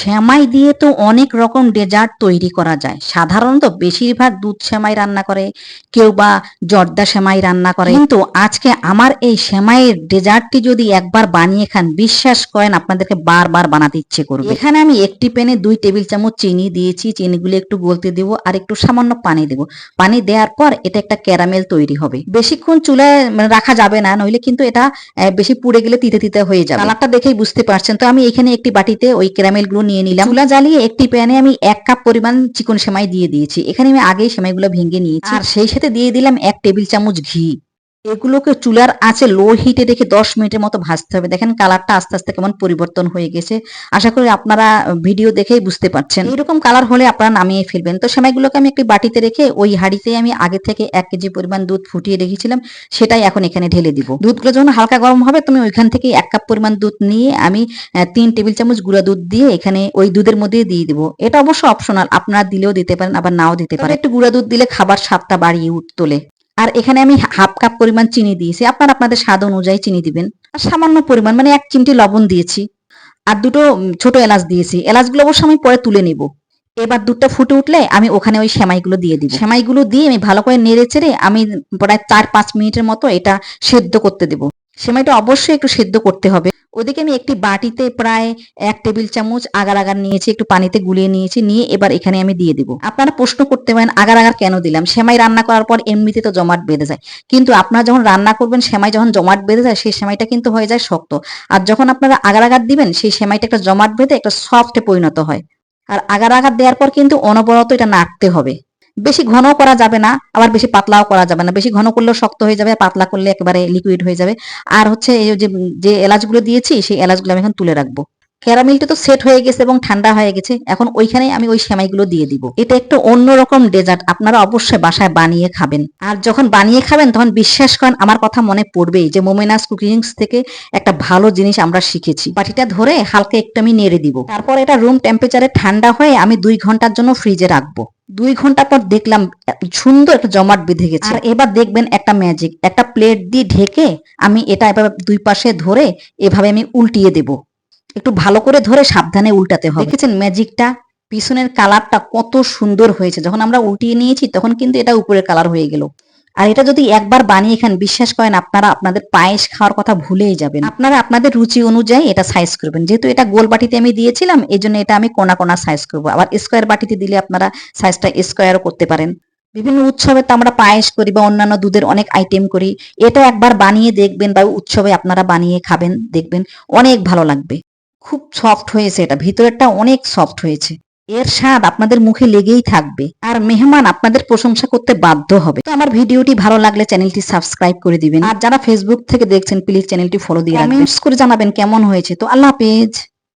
সেমাই দিয়ে তো অনেক রকম ডেজার্ট তৈরি করা যায়। সাধারণত বেশিরভাগ দুধ সেমাই রান্না করে কেউ বা জর্দা সেমাই রান্না করে। কিন্তু আজকে আমার এই সেমাইয়ের ডেজার্টটি যদি একবার বানিয়ে খান বিশ্বাস করেন আপনাদেরকে বারবার বানাতে ইচ্ছে করবে। এখানে আমি একটি প্যানে দুই টেবিল চামচ চিনি দিয়েছি। চিনিগুলো একটু গলতে দেবো আর একটু সামান্য পানি দেবো। পানি দেওয়ার পর এটা একটা ক্যারামেল তৈরি হবে। বেশিক্ষণ চুলায় মানে রাখা যাবে না নইলে কিন্তু এটা বেশি পুড়ে গেলে তিতে তিতে হয়ে যাবে। কালারটা দেখেই বুঝতে পারছেন। তো আমি এখানে একটি বাটিতে ওই ক্যারামেলগুলো নিয়ে নিলাম। চুলা জ্বালিয়ে একটি প্যানে আমি এক কাপ পরিমাণ চিকন সেমাই দিয়ে দিয়েছি। এখানে আমি আগেই সেমাইগুলো ভেঙে নিয়েছি। আর সেই সাথে দিয়ে দিলাম এক টেবিল চামচ ঘি। এগুলোকে চুলার আঁচে লো হিটে রেখে দশ মিনিটের মতো ভাজতে হবে। দেখেন কালারটা আস্তে আস্তে কেমন পরিবর্তন হয়ে গেছে। আশা করি আপনারা ভিডিও দেখেই বুঝতে পারছেন। এরকম কালার হলে আপনারা নামিয়ে ফেলবেন। তো সেমাইগুলোকে আমি একটি বাটিতে রেখে ওই হাঁড়িতে আমি আগে থেকে এক কেজি পরিমাণ দুধ ফুটিয়ে রেখেছিলাম। সেটাই এখন এখানে ঢেলে দিব। দুধগুলো যখন হালকা গরম হবে তুমি ওইখান থেকে এক কাপ পরিমাণ দুধ নিয়ে আমি তিন টেবিল চামচ গুঁড়া দুধ দিয়ে এখানে ওই দুধের মধ্যে দিয়ে দিব। এটা অবশ্য অপশনাল আপনারা দিলেও দিতে পারেন আবার নাও দিতে পারেন। একটু গুঁড়া দুধ দিলে খাবার স্বাদটা বাড়িয়ে উঠ তোলে। আর এখানে আমি হাফ কাপ পরিমাণ চিনি দিয়েছি। আপনারা আপনাদের স্বাদ অনুযায়ী চিনি দিবেন। আর সামান্য পরিমাণ মানে এক চিমটি লবণ দিয়েছি। আর দুটো ছোট এলাচ দিয়েছি। এলাচগুলো অবশ্য আমি পরে তুলে নিব। এবার দুধটা ফুটে উঠলে আমি ওখানে ওই সেমাইগুলো দিয়ে দিই সেমাইগুলো দিয়ে আমি ভালো করে নেড়ে চেড়ে আমি প্রায় চার পাঁচ মিনিটের মতো এটা সেদ্ধ করতে দেব। সেমাইটা অবশ্যই একটু সেদ্ধ করতে হবে। ওদিকে আমি একটি বাটিতে প্রায় এক টেবিল চামচ আগার আগার নিয়েছি, একটু পানিতে গুলিয়ে নিয়েছি, নিয়ে এবার এখানে আমি দিয়ে দিব। আপনারা প্রশ্ন করতে পারেন, আগার আগার কেন দিলাম? সেমাই রান্না করার পর এমনিতে তো জমাট বেঁধে যায়। কিন্তু আপনারা যখন রান্না করবেন, সেমাই যখন জমাট বেঁধে যায়, সেই সেমাইটা কিন্তু হয়ে যায় শক্ত। আর যখন আপনারা আগার আগার দিবেন, সেই সেমাইটা একটা জমাট বেঁধে একটা সফটে পরিণত হয়। আর আগার আগার দেওয়ার পর কিন্তু অনবরত এটা নাড়তে হবে। বেশি ঘন করা যাবে না, আবার বেশি পাতলাও করা যাবে না। বেশি ঘন করলেও শক্ত হয়ে যাবে পাতলা করলে একেবারে লিকুইড হয়ে যাবে। আর হচ্ছে এই যে যে এলাচগুলো দিয়েছি, সেই এলাচগুলো আমি এখন তুলে রাখব। ক্যারামেলটা তো সেট হয়ে গেছে এবং ঠান্ডা হয়ে গেছে। এখন ওইখানে আমি ওই সেমাইগুলো দিয়ে দিব। এটা একটা অন্যরকম ডেজার্ট আপনারা অবশ্যই বাসায় বানিয়ে খাবেন। আর যখন বানিয়ে খাবেন, তখন বিশ্বাস করেন আমার কথা মনে পড়বেই যে মোমেনাস কুকিংস থেকে একটা ভালো জিনিস আমরা শিখেছি। বাটিটা ধরে হালকা একটু আমি নেড়ে দিব। তারপর এটা রুম টেম্পারেচারে ঠান্ডা হয়ে আমি দুই ঘণ্টার জন্য ফ্রিজে রাখব। দুই ঘণ্টা পর দেখলাম সুন্দর একটা জমাট বেঁধে গেছে। আর এবার দেখবেন একটা ম্যাজিক একটা প্লেট দিয়ে ঢেকে আমি এটা এভাবে দুই পাশে ধরে এভাবে আমি উল্টিয়ে দেব। একটু ভালো করে ধরে সাবধানে উল্টাতে হবে। দেখেছেন ম্যাজিকটা? পিছনের কালারটা কত সুন্দর হয়েছে। যখন আমরা উল্টিয়ে নিয়েছি, তখন কিন্তু এটা উপরের কালার হয়ে গেল। আর এটা যদি একবার বানিয়ে খান, বিশ্বাস করেন আপনারা আপনাদের পায়েস খাওয়ার কথা ভুলেই যাবেন। আপনারা আপনাদের রুচি অনুযায়ী এটা সাইজ করবেন। যেহেতু এটা গোল বাটিতে আমি দিয়েছিলাম এই জন্য এটা আমি কোনা কোনা সাইজ করব। আবার স্কোয়ার বাটিতে দিলে আপনারা সাইজটা স্কোয়ারও করতে পারেন। বিভিন্ন উৎসবে তো আমরা পায়েস করি বা অন্যান্য দুধের অনেক আইটেম করি। এটা একবার বানিয়ে দেখবেন বা উৎসবে আপনারা বানিয়ে খাবেন, দেখবেন। অনেক ভালো লাগবে। খুব সফট হয়েছে এটা। ভিতরেরটা অনেক সফট হয়েছে। এর স্বাদ আপনাদের মুখে লেগেই থাকবে। আর মেহমান আপনাদের প্রশংসা করতে বাধ্য হবে। তো আমার ভিডিওটি ভালো লাগলে চ্যানেলটি সাবস্ক্রাইব করে দিবেন। আর যারা ফেসবুক থেকে দেখছেন প্লিজ চ্যানেলটি ফলো দিয়ে রাখবেন। কমেন্টস করে জানাবেন কেমন হয়েছে। তো আল্লাহ হাফেজ।